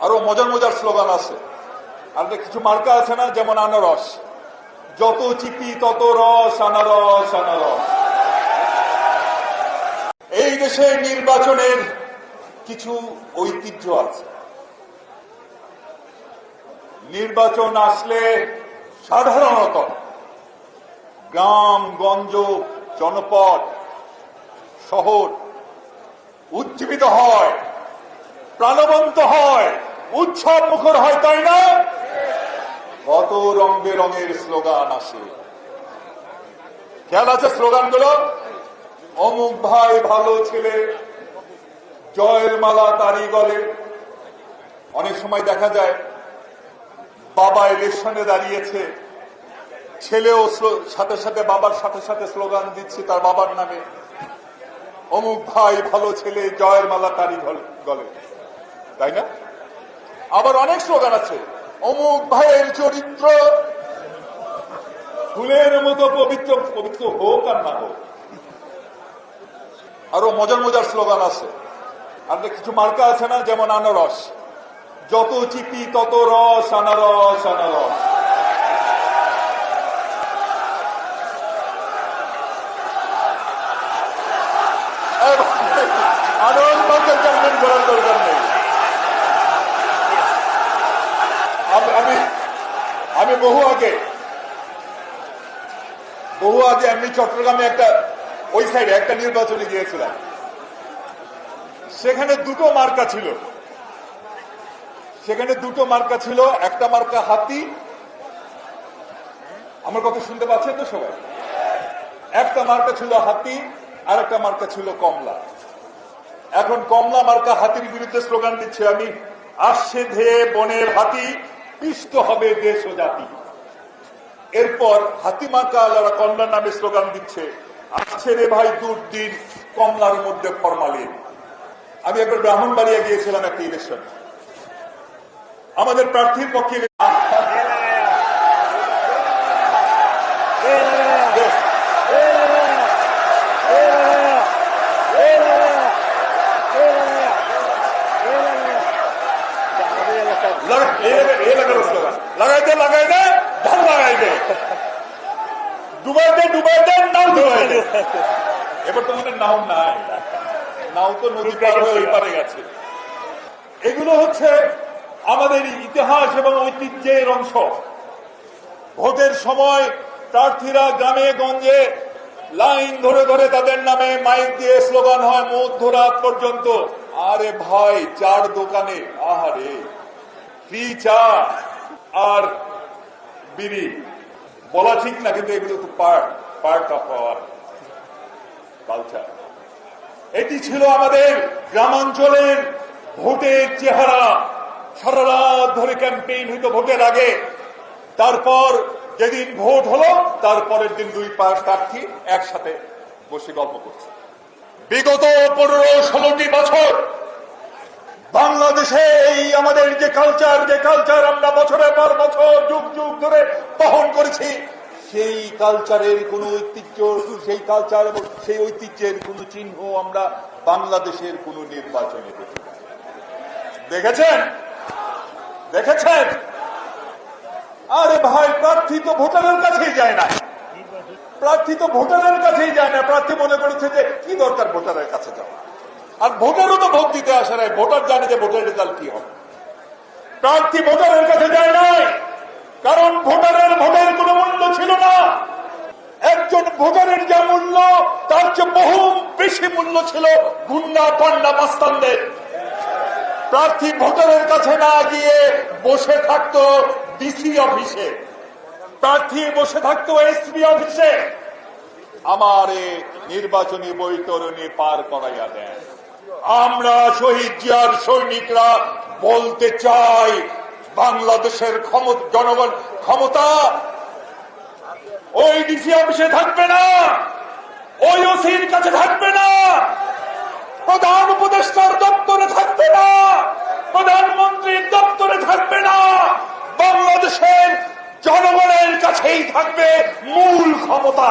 আরও মজার মজার স্লোগান আছে। আর কিছু মার্কা আছে না, যেমন আনারস। যত চিপি, তত রস, আনারস আনারস। এই দেশে নির্বাচনের কিছু ঐতিহ্য আছে। নির্বাচন আসলে সাধারণত গ্রাম, গঞ্জ, জনপদ, শহর উজ্জীবিত হয়। প্রাণবন্ত হয়। উৎসব মুখর হয়, তাই না? কত রং বেরঙের স্লোগান আসে। খেয়াল আছে স্লোগানগুলো? অমুক ভাই ভালো ছেলে, জয়ের মালা তারি গলে। অনেক সময় দেখা যায়, বাবা ইলেকশনে দাঁড়িয়েছে, ছেলেও সাথে সাথে বাবার সাথে সাথে স্লোগান দিচ্ছে তার বাবার নামে। অমুক ভাই ভালো ছেলে, জয়ের মালা তারি গলে- গলে। তাই না? আবার অনেক স্লোগান আছে। অমুক ভাইয়ের চরিত্র ফুলের মতো পবিত্র পবিত্র হোক আর না হোক। আরও মজার মজার স্লোগান আছে। আর কিছু মার্কা আছে না? যেমন আনারস। যত চিপি, তত রস, আনারস আনারস। আনারস করার দরকার নেই আমি আমি আমি বহু আগে। বহু আগে আমি চট্টগ্রামে একটা, ওই সাইডে একটা নির্বাচনে গিয়েছিলাম। সেখানে দুটো মার্কা ছিল। সেখানে দুটো মার্কা ছিল, একটা মার্কা হাতি। আমার কথা শুনতে পাচ্ছেন তো সবাই? একটা মার্কা ছিল হাতি, আর একটা মার্কা ছিল কমলা। এখন কমলা মার্কা হাতির বিরুদ্ধে স্লোগান দিচ্ছে, আমি আসছে ধেয়ে বনের হাতি। পিষ্ট হবে দেশ ও জাতি। এরপর হাতিমা কালারা কন্যার নামে স্লোগান দিচ্ছে, আসছে রে ভাই দুর্দিন কমলার মধ্যে ফরমালিন। আমি একবার ব্রাহ্মণবাড়িয়া গিয়েছিলাম একটা ইলেকশন আমাদের প্রার্থীর পক্ষে লাগাই ধান লাগাই দে। ডুবাই দে ডুবাই দে নাও দে। এবার তো হয় নাও নাই। নাও তো নদী পার হয়ে পারে গেছে। এগুলো হচ্ছে আমাদের ইতিহাস এবং ঐতিহ্যের অংশ। ভোটের সময় প্রার্থীরা গ্রামে গঞ্জে লাইন ধরে ধরে তাদের নামে মাইক দিয়ে স্লোগান হয় মধ্যরাত পর্যন্ত। আরে ভাই চার দোকানে। আহারে ফ্রি চা আর বিড়ি। বলা ঠিক না, কিন্তু এগুলো তো part part of our culture. এটি ছিল আমাদের গ্রামাঞ্চলের ভোটের চেহারা। সারা রাত ধরে ক্যাম্পেইন হইতো ভোটের আগে। তারপর যেদিন ভোট হলো, তারপরের দিন দুই পাঁচ প্রার্থী একসাথে বসে গল্প করছে। বিগত পনেরো, ষোলোটি বছর বাংলাদেশে এই আমাদের যে কালচার যে কালচার আমরা বছরের পর বছর, যুগ যুগ ধরে বহন করেছি, সেই কালচারের কোন ঐতিহ্য, সেই কালচার সেই ঐতিহ্যের কোন চিহ্ন আমরা বাংলাদেশের কোন নির্বাচনে দেখি দেখেছেন? দেখেছেন? আরে ভাই, প্রার্থী তো ভোটারের কাছেই যায় না। প্রার্থী তো ভোটারের কাছেই যায় না। প্রার্থী মনে করেছে যে, কি দরকার ভোটারের কাছে যাওয়া? আর ভোটারও তো ভোট দিতে আসে নাই। ভোটার জানে যে ভোটের রেজাল্ট কি হবে। প্রার্থী ভোটারের কাছে যায় নাই। কারণ ভোটারের ভোটের কোনো মূল্য ছিল না। একজন ভোটারের যা মূল্য, তার চেয়ে বহু বেশি মূল্য ছিল গুন্ডা, পান্ডা মাস্তানদের প্রার্থী ভোটারের কাছে না গিয়ে বসে থাকতো ডিসি অফিসে। প্রার্থী বসে থাকতো এসপি অফিসে। আমার নির্বাচনী বৈতরণী পার করাইয়া দেন। আমরা শহীদ জিয়ার সৈনিকরা বলতে চাই, বাংলাদেশের জনগণ ক্ষমতা ওই ডিসি অফিসে থাকবে না ওই ওসির কাছে থাকবে না, প্রধান উপদেষ্টার দপ্তরে থাকবে না, প্রধানমন্ত্রীর দপ্তরে থাকবে না, বাংলাদেশের জনগণের কাছেই থাকবে মূল ক্ষমতা।